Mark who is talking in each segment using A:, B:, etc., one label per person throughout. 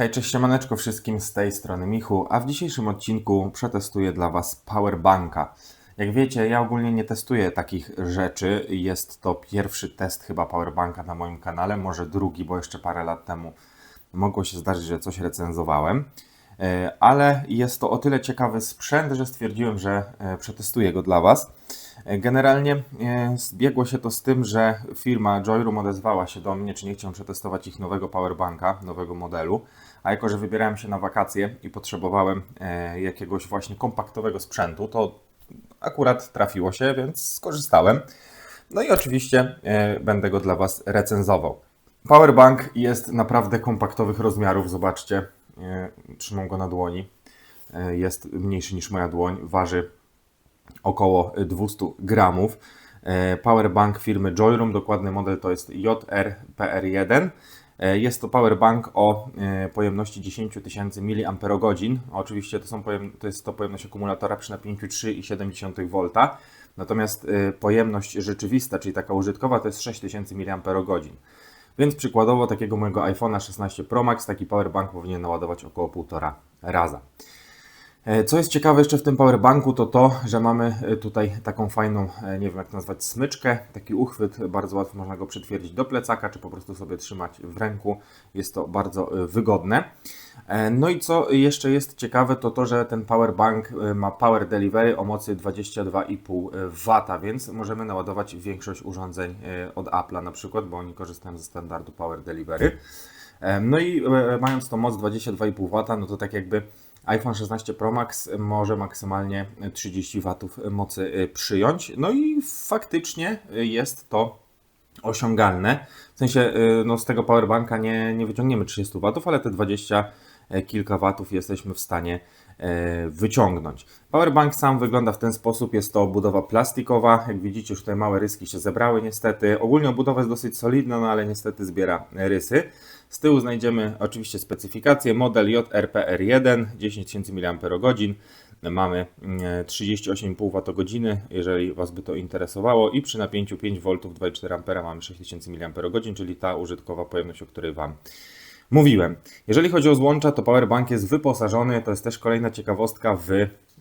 A: Hej, cześć, siemaneczko wszystkim z tej strony Michu, a w dzisiejszym odcinku przetestuję dla Was Powerbanka. Jak wiecie, ja ogólnie nie testuję takich rzeczy. Jest to pierwszy test chyba Powerbanka na moim kanale, może drugi, bo jeszcze parę lat temu mogło się zdarzyć, że coś recenzowałem. E, Ale jest to o tyle ciekawy sprzęt, że stwierdziłem, że e, przetestuję go dla Was. E, Generalnie zbiegło się to z tym, że firma Joyroom odezwała się do mnie, czy nie chciałem przetestować ich nowego powerbanka, nowego modelu. A jako, że wybierałem się na wakacje i potrzebowałem jakiegoś właśnie kompaktowego sprzętu, to akurat trafiło się, więc skorzystałem. No i oczywiście będę go dla Was recenzował. Powerbank jest naprawdę kompaktowych rozmiarów, zobaczcie. E, trzymam go na dłoni. E, jest mniejszy niż moja dłoń, waży około 200 gramów. E, Powerbank firmy Joyroom, dokładny model to jest JRPR1. E, Jest to powerbank o pojemności 10 tysięcy mAh. Oczywiście to, są pojem, to jest to pojemność akumulatora przy napięciu 3,7 V. Natomiast pojemność rzeczywista, czyli taka użytkowa, to jest 6000 mAh. Więc przykładowo takiego mojego iPhone'a 16 Pro Max taki powerbank powinien naładować około 1,5 raza. E, Co jest ciekawe jeszcze w tym powerbanku, to to, że mamy e, tutaj taką fajną, e, nie wiem jak nazwać, smyczkę, taki uchwyt, bardzo łatwo można go przytwierdzić do plecaka, czy po prostu sobie trzymać w ręku. Jest to bardzo wygodne. No i co jeszcze jest ciekawe, to to, że ten powerbank ma power delivery o mocy 22,5 W, więc możemy naładować większość urządzeń od Apple'a na przykład, bo oni korzystają ze standardu power delivery. No i mając tą moc 22,5 W, no to tak jakby iPhone 16 Pro Max może maksymalnie 30 W mocy e, przyjąć. No i faktycznie jest to osiągalne. W sensie e, no, z tego powerbanka nie, nie wyciągniemy 30 W, ale te 20 kilka watów jesteśmy w stanie e, wyciągnąć. Powerbank sam wygląda w ten sposób. Jest to obudowa plastikowa. Jak widzicie, już tutaj małe ryski się zebrały niestety. Ogólnie obudowa jest dosyć solidna, no ale niestety zbiera rysy. Z tyłu znajdziemy oczywiście specyfikację. Model JRPR1 10 000 mAh. Mamy mm, 38,5 Wh, jeżeli Was by to interesowało i przy napięciu 5 V 2,4 A mamy 6000 mAh, czyli ta użytkowa pojemność, o której Wam mówiłem. Jeżeli chodzi o złącza, to powerbank jest wyposażony, to jest też kolejna ciekawostka, w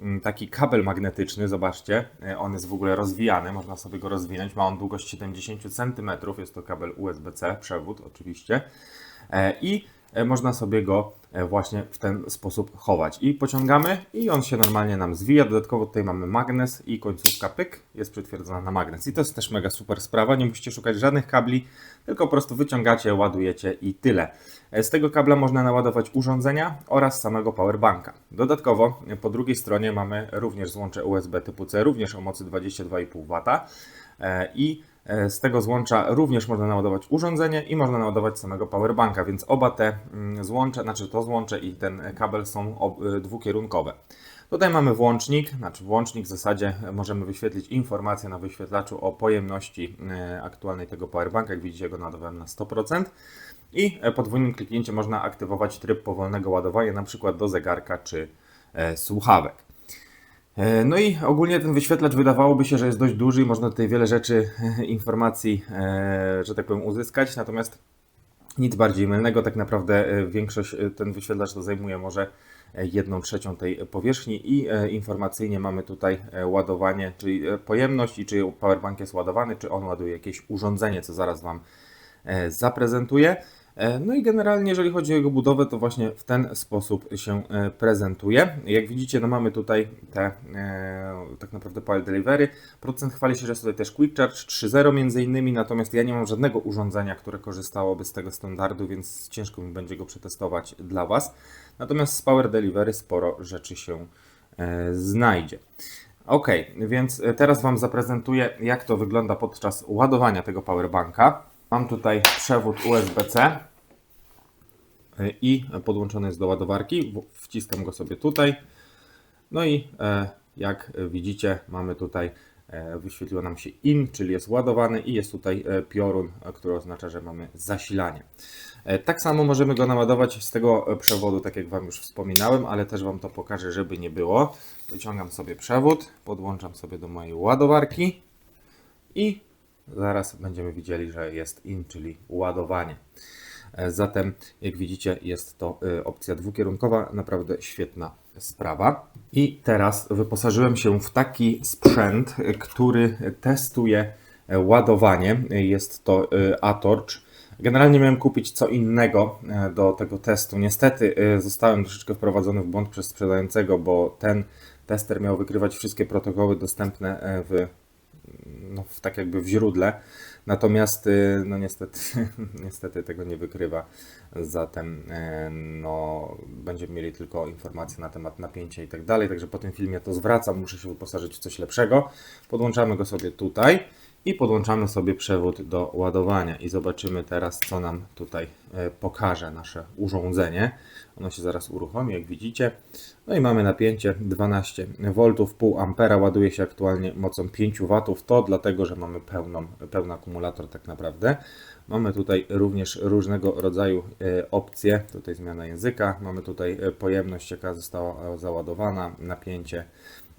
A: mm, taki kabel magnetyczny. Zobaczcie, e, on jest w ogóle rozwijany, można sobie go rozwinąć. Ma on długość 70 cm, jest to kabel USB-C, przewód oczywiście. E, I można sobie go e, właśnie w ten sposób chować. I pociągamy i on się normalnie nam zwija. Dodatkowo tutaj mamy magnes i końcówka pyk jest przytwierdzona na magnes. I to jest też mega super sprawa. Nie musicie szukać żadnych kabli, tylko po prostu wyciągacie, ładujecie i tyle. E, Z tego kabla można naładować urządzenia oraz samego powerbanka. Dodatkowo e, po drugiej stronie mamy również złącze USB typu C, również o mocy 22,5 W. E, I e, z tego złącza również można naładować urządzenie i można naładować samego powerbanka, więc oba te mm, złącza, znaczy to złącze i ten kabel są y, dwukierunkowe. Tutaj mamy włącznik, znaczy włącznik w zasadzie możemy wyświetlić informację na wyświetlaczu o pojemności e, aktualnej tego powerbanka. Jak widzicie, go naładowałem na 100%. I e, podwójnym kliknięciem można aktywować tryb powolnego ładowania, przykład do zegarka czy e, słuchawek. E, No i ogólnie ten wyświetlacz wydawałoby się, że jest dość duży i można tutaj wiele rzeczy, informacji, e, że tak powiem, uzyskać, natomiast nic bardziej mylnego. Tak naprawdę e, większość, e, ten wyświetlacz to zajmuje może e, jedną trzecią tej powierzchni i e, informacyjnie mamy tutaj e, ładowanie, czyli e, pojemność i czy powerbank jest ładowany, czy on ładuje jakieś urządzenie, co zaraz Wam e, zaprezentuję. E, No i generalnie, jeżeli chodzi o jego budowę, to właśnie w ten sposób się e, prezentuje. Jak widzicie, no mamy tutaj te e, tak naprawdę power delivery. Producent chwali się, że jest tutaj też Quick Charge 3.0 między innymi, natomiast ja nie mam żadnego urządzenia, które korzystałoby z tego standardu, więc ciężko mi będzie go przetestować dla Was. Natomiast z power delivery sporo rzeczy się znajdzie. Ok, więc teraz Wam zaprezentuję, jak to wygląda podczas ładowania tego powerbanka. Mam tutaj przewód USB-C i podłączony jest do ładowarki. Wciskam go sobie tutaj. No i e, jak widzicie, mamy tutaj e, wyświetliło nam się IN, czyli jest ładowany i jest tutaj e, piorun, który oznacza, że mamy zasilanie. Tak samo możemy go naładować z tego przewodu, tak jak Wam już wspominałem, ale też Wam to pokażę, żeby nie było. Wyciągam sobie przewód, podłączam sobie do mojej ładowarki i zaraz będziemy widzieli, że jest in, czyli ładowanie. E, Zatem, jak widzicie, jest to e, opcja dwukierunkowa, naprawdę świetna sprawa. I teraz wyposażyłem się w taki sprzęt, który testuje e, ładowanie. Jest to Atorch. Generalnie miałem kupić co innego do tego testu. Niestety zostałem troszeczkę wprowadzony w błąd przez sprzedającego, bo ten tester miał wykrywać wszystkie protokoły dostępne w, no, w tak jakby w źródle. Natomiast y, no niestety, niestety tego nie wykrywa. Zatem e, no, będziemy mieli tylko informacje na temat napięcia i tak dalej. Także po tym filmie to zwracam, muszę się wyposażyć w coś lepszego. Podłączamy go sobie tutaj i podłączamy sobie przewód do ładowania i zobaczymy teraz, co nam tutaj e, pokaże nasze urządzenie. Ono się zaraz uruchomi, jak widzicie. No i mamy napięcie 12 V, pół ampera, ładuje się aktualnie mocą 5 W. To dlatego, że mamy pełną, pełny akumulator tak naprawdę. Mamy tutaj również różnego rodzaju e, opcje. Tutaj zmiana języka. Mamy tutaj e, pojemność, jaka została załadowana, napięcie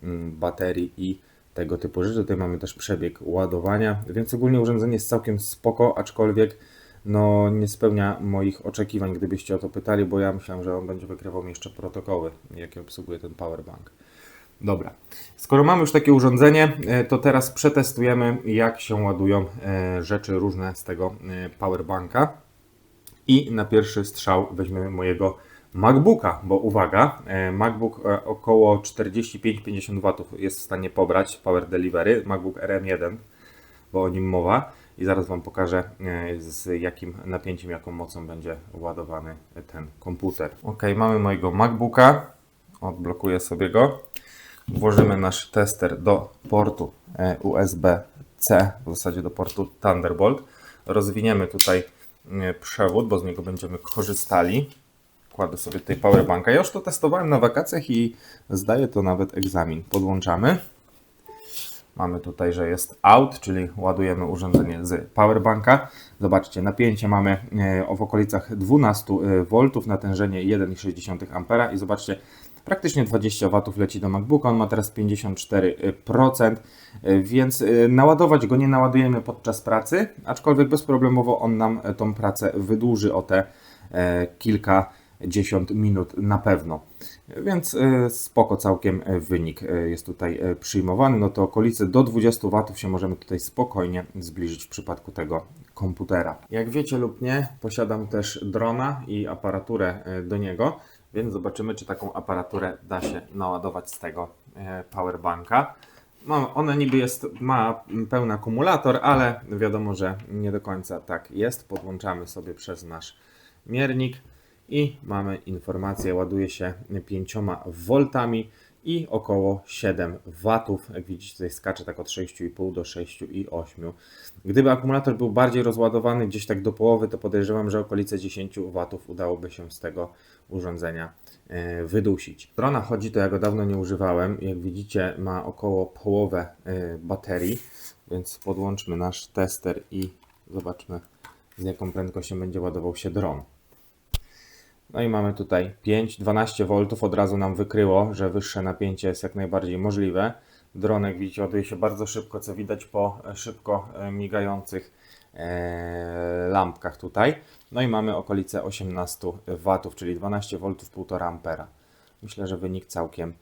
A: mm, baterii i tego typu rzeczy. Tutaj mamy też przebieg ładowania, więc ogólnie urządzenie jest całkiem spoko, aczkolwiek no, nie spełnia moich oczekiwań, gdybyście o to pytali, bo ja myślałem, że on będzie wykrywał mi jeszcze protokoły, jakie obsługuje ten powerbank. Dobra, skoro mamy już takie urządzenie, e, to teraz przetestujemy, jak się ładują e, rzeczy różne z tego e, powerbanka. I na pierwszy strzał weźmiemy mojego MacBooka, bo uwaga, e, MacBook e, około 45-50 W jest w stanie pobrać Power Delivery, MacBook RM1, bo o nim mowa. I zaraz Wam pokażę e, z jakim napięciem, jaką mocą będzie ładowany ten komputer. Ok, mamy mojego MacBooka, odblokuję sobie go. Włożymy nasz tester do portu USB-C, w zasadzie do portu Thunderbolt. Rozwiniemy tutaj przewód, bo z niego będziemy korzystali. Kładę sobie tutaj powerbanka. Ja już to testowałem na wakacjach i zdaję to nawet egzamin. Podłączamy. Mamy tutaj, że jest out, czyli ładujemy urządzenie z powerbanka. Zobaczcie, napięcie mamy e, w okolicach 12 e, V, natężenie 1,6 A i zobaczcie, praktycznie 20 W leci do MacBooka, on ma teraz 54%, e, więc naładować go nie naładujemy podczas pracy, aczkolwiek bezproblemowo on nam tą pracę wydłuży o te kilka 10 minut na pewno. Więc e, spoko całkiem e, wynik e, jest tutaj przyjmowany. No to okolice do 20 W się możemy tutaj spokojnie zbliżyć w przypadku tego komputera. Jak wiecie lub nie, posiadam też drona i aparaturę do niego, więc zobaczymy, czy taką aparaturę da się naładować z tego powerbanka. No, ona niby jest, ma pełny akumulator, ale wiadomo, że nie do końca tak jest. Podłączamy sobie przez nasz miernik i mamy informację, ładuje się 5 V i około 7 W. Jak widzicie, tutaj skacze tak od 6,5 do 6,8. Gdyby akumulator był bardziej rozładowany, gdzieś tak do połowy, to podejrzewam, że okolice 10 W udałoby się z tego urządzenia e, wydusić. Drona chodzi, to ja go dawno nie używałem. Jak widzicie, ma około połowę e, baterii, więc podłączmy nasz tester i zobaczmy, z jaką prędkością będzie ładował się dron. No i mamy tutaj 5, 12 V od razu nam wykryło, że wyższe napięcie jest jak najbardziej możliwe. Dronek widzicie ładuje się bardzo szybko, co widać po e, szybko e, migających e, lampkach tutaj. No i mamy okolice 18 W, czyli 12 V 1,5 ampera. Myślę, że wynik całkiem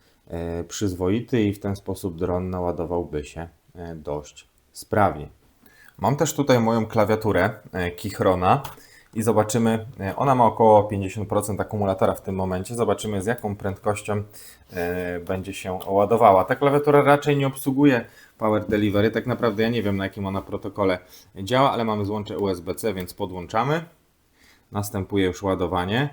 A: przyzwoity i w ten sposób dron naładowałby się dość sprawnie. Mam też tutaj moją klawiaturę Kichrona i zobaczymy, e, ona ma około 50% akumulatora w tym momencie. Zobaczymy z jaką prędkością e, będzie się ładowała. Ta klawiatura raczej nie obsługuje Power Delivery. Tak naprawdę ja nie wiem na jakim ona protokole działa, ale mamy złącze USB-C, więc podłączamy. Następuje już ładowanie.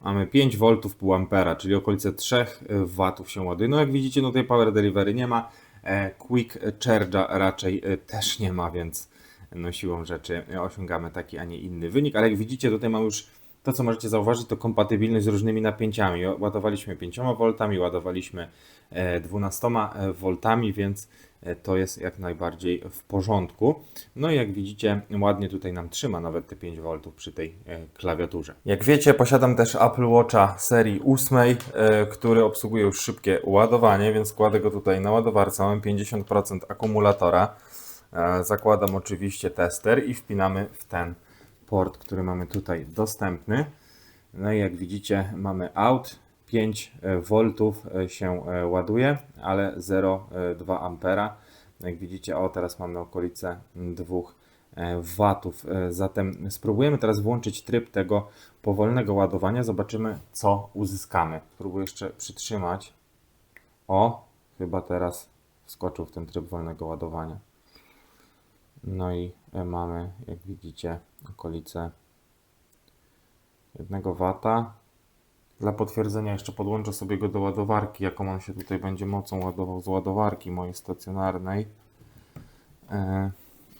A: Mamy 5 V pół ampera, czyli okolice 3 W się ładuje. No jak widzicie, no tutaj Power Delivery nie ma. E, Quick Charge'a raczej też nie ma, więc no siłą rzeczy osiągamy taki, a nie inny wynik. Ale jak widzicie, tutaj mam już to, co możecie zauważyć, to kompatybilność z różnymi napięciami. Ładowaliśmy 5 V, ładowaliśmy e, 12 V, więc e, to jest jak najbardziej w porządku. No i jak widzicie, ładnie tutaj nam trzyma nawet te 5 V przy tej e, klawiaturze. Jak wiecie, posiadam też Apple Watcha serii 8, e, który obsługuje już szybkie ładowanie, więc kładę go tutaj na ładowarce. Mam 50% akumulatora. E, Zakładam oczywiście tester i wpinamy w ten port, który mamy tutaj dostępny. No i jak widzicie, mamy out. 5 V się e, ładuje, ale 0,2 ampera. Jak widzicie, o teraz mamy okolice 2 watów. E, Zatem spróbujemy teraz włączyć tryb tego powolnego ładowania. Zobaczymy, co uzyskamy. Spróbuję jeszcze przytrzymać. O, chyba teraz wskoczył w ten tryb wolnego ładowania. No i e, mamy, jak widzicie, okolice 1 wata. Dla potwierdzenia jeszcze podłączę sobie go do ładowarki, jaką on się tutaj będzie mocą ładował z ładowarki mojej stacjonarnej. E,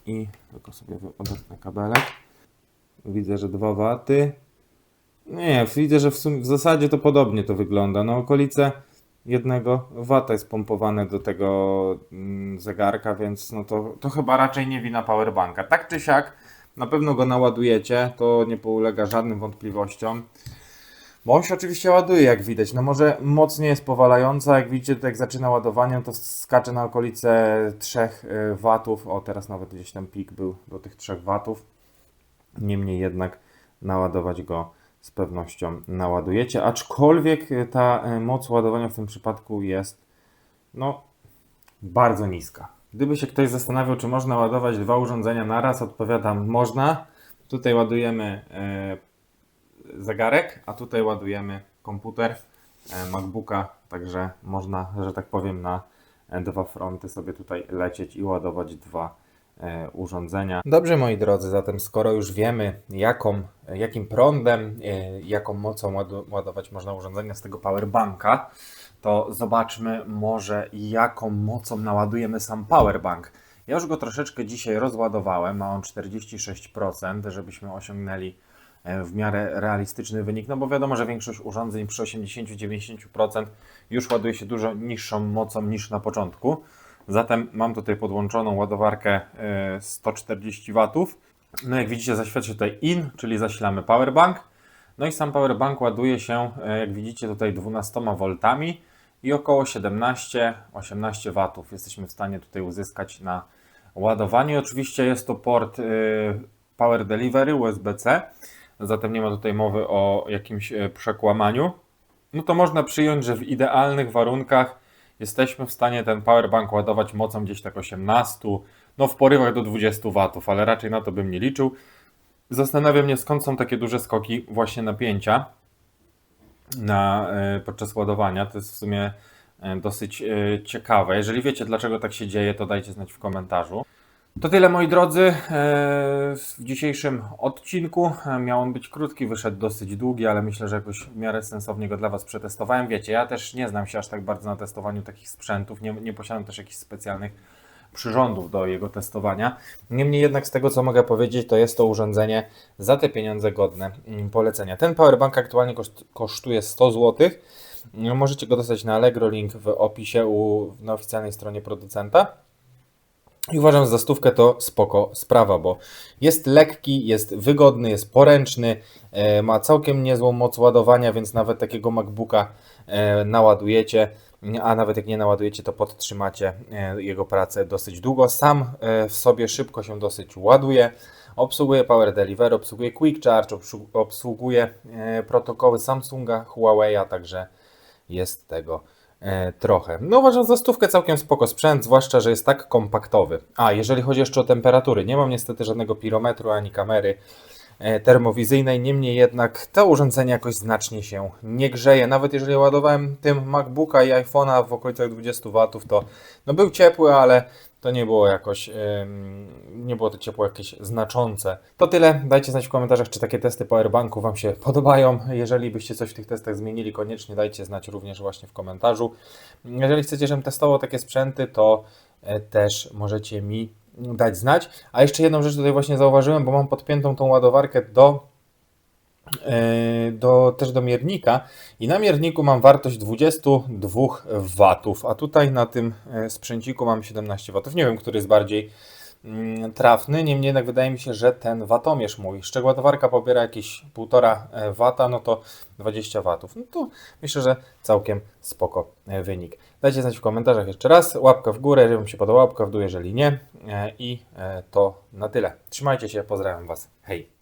A: I tylko sobie odetnę kabelek. Widzę, że 2 waty. Nie, widzę, że w, sum- w zasadzie to podobnie to wygląda. No okolice jednego wata jest pompowane do tego mm, zegarka, więc no to, to chyba raczej nie wina powerbanka. Tak czy siak, na pewno go naładujecie, to nie ulega żadnym wątpliwościom. Bo on się oczywiście ładuje, jak widać. No może moc nie jest powalająca, jak widzicie, tutaj jak zaczyna ładowanie, to skacze na okolice 3 watów. O, teraz nawet gdzieś tam pik był do tych 3 watów. Niemniej jednak naładować go z pewnością naładujecie, aczkolwiek ta y, moc ładowania w tym przypadku jest no bardzo niska. Gdyby się ktoś zastanawiał, czy można ładować dwa urządzenia naraz, odpowiadam można. Tutaj ładujemy e, zegarek, a tutaj ładujemy komputer e, MacBooka, także można, że tak powiem, na e, dwa fronty sobie tutaj lecieć i ładować dwa e, urządzenia. Dobrze, moi drodzy, zatem skoro już wiemy, jaką, jakim prądem, e, jaką mocą ładować można urządzenia z tego powerbanka, to zobaczmy może, jaką mocą naładujemy sam powerbank. Ja już go troszeczkę dzisiaj rozładowałem, ma on 46%, żebyśmy osiągnęli e, w miarę realistyczny wynik, no bo wiadomo, że większość urządzeń przy 80-90% już ładuje się dużo niższą mocą niż na początku. Zatem mam tutaj podłączoną ładowarkę e, 140 W. No jak widzicie zaświadczy tutaj IN, czyli zasilamy powerbank. No i sam powerbank ładuje się, e, jak widzicie tutaj 12 V i około 17-18 W jesteśmy w stanie tutaj uzyskać na ładowaniu. Oczywiście jest to port e, Power Delivery USB-C, zatem nie ma tutaj mowy o jakimś e, przekłamaniu. No to można przyjąć, że w idealnych warunkach jesteśmy w stanie ten powerbank ładować mocą gdzieś tak 18, no w porywach do 20 W, ale raczej na to bym nie liczył. Zastanawia mnie skąd są takie duże skoki właśnie napięcia na, e, podczas ładowania. To jest w sumie e, dosyć e, ciekawe. Jeżeli wiecie dlaczego tak się dzieje, to dajcie znać w komentarzu. To tyle moi drodzy e, w dzisiejszym odcinku. E, Miał on być krótki, wyszedł dosyć długi, ale myślę, że jakoś w miarę sensownie go dla Was przetestowałem. Wiecie, ja też nie znam się aż tak bardzo na testowaniu takich sprzętów, nie, nie posiadam też jakichś specjalnych przyrządów do jego testowania. Niemniej jednak z tego co mogę powiedzieć, to jest to urządzenie za te pieniądze godne mm, polecenia. Ten powerbank aktualnie koszt, kosztuje 100 zł. Możecie go dostać na Allegro, link w opisie u, na oficjalnej stronie producenta. I uważam, że za stówkę to spoko sprawa, bo jest lekki, jest wygodny, jest poręczny, e, ma całkiem niezłą moc ładowania, więc nawet takiego MacBooka e, naładujecie, a nawet jak nie naładujecie, to podtrzymacie e, jego pracę dosyć długo. Sam w sobie szybko się dosyć ładuje. Obsługuje Power Delivery, obsługuje Quick Charge, obsłu- obsługuje protokoły Samsunga, Huawei'a, także jest tego trochę. No uważam za stówkę całkiem spoko sprzęt, zwłaszcza, że jest tak kompaktowy. A, jeżeli chodzi jeszcze o temperatury, nie mam niestety żadnego pirometru ani kamery e, termowizyjnej, niemniej jednak to urządzenie jakoś znacznie się nie grzeje. Nawet jeżeli ładowałem tym MacBooka i iPhone'a w okolicach 20 W, to no był ciepły, ale to nie było jakoś, nie było to ciepło jakieś znaczące. To tyle. Dajcie znać w komentarzach, czy takie testy powerbanku Wam się podobają. Jeżeli byście coś w tych testach zmienili, koniecznie dajcie znać również właśnie w komentarzu. Jeżeli chcecie, żebym testował takie sprzęty, to e, też możecie mi dać znać. A jeszcze jedną rzecz tutaj właśnie zauważyłem, bo mam podpiętą tą ładowarkę do do, też do miernika i na mierniku mam wartość 22 watów, a tutaj na tym e, sprzęciku mam 17 watów. Nie wiem, który jest bardziej mm, trafny, niemniej jednak wydaje mi się, że ten watomierz mój, ładowarka pobiera jakieś 1,5 e, wata, no to 20 watów. No to myślę, że całkiem spoko e, wynik. Dajcie znać w komentarzach jeszcze raz, łapka w górę, jeżeli Wam się podoba, łapka w dół, jeżeli nie. E, I to na tyle. Trzymajcie się, pozdrawiam Was. Hej!